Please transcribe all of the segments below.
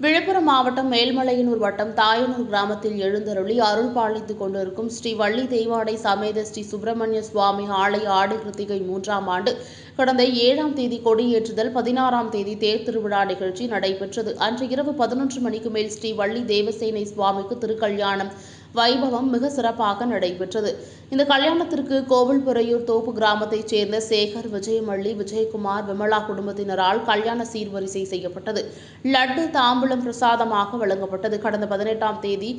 விழுப்புரம் மாவட்டம் மேல்மலையனூர் வட்டம் தாயனூர் கிராமத்தில் எழுந்தருளி அருள் பாலித்துக் கொண்டிருக்கும் ஸ்ரீ வள்ளி தெய்வாடை சமேத ஸ்ரீ சுப்பிரமணிய சுவாமி ஆலய ஆடி கிருத்திகை மூன்றாம் ஆண்டு கடந்த ஏழாம் தேதி கொடியேற்றுதல் பதினாறாம் தேதி தேர் திருவிழா நிகழ்ச்சி நடைபெற்றது. அன்று இரவு பதினொன்று மணிக்கு மேல் ஸ்ரீ வள்ளி தேவசேனை சுவாமிக்கு திருக்கல்யாணம் வைபவம் மிக சிறப்பாக நடைபெற்றது. இந்த கல்யாணத்திற்கு கோவில்புரையூர் தோப்பு கிராமத்தைச் சேர்ந்த சேகர் விஜயமல்லி விஜயகுமார் விமலா குடும்பத்தினரால் கல்யாண சீர்வரிசை செய்யப்பட்டது. லட்டு தாம்பூலம் பிரசாதமாக வழங்கப்பட்டது. கடந்த பதினெட்டாம் தேதி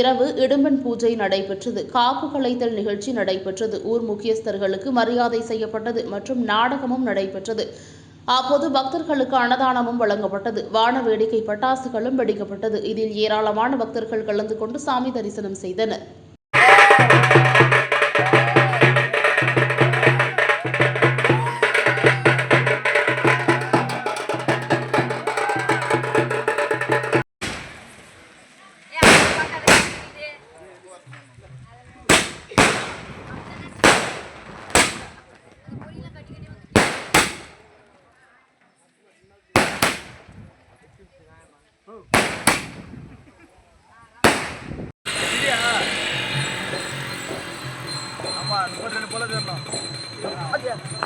இரவு இடும்பன் பூஜை நடைபெற்றது. காப்பு கலைத்தல் நிகழ்ச்சி நடைபெற்றது. ஊர் முக்கியஸ்தர்களுக்கு மரியாதை செய்யப்பட்டது மற்றும் நாடகமும் நடைபெற்றது. அப்போது பக்தர்களுக்கு அன்னதானமும் வழங்கப்பட்டது. வான வேடிக்கை பட்டாசுகளும் வெடிக்கப்பட்டது. இதில் ஏராளமான பக்தர்கள் கலந்து கொண்டு சாமி தரிசனம் செய்தனர். Yeah.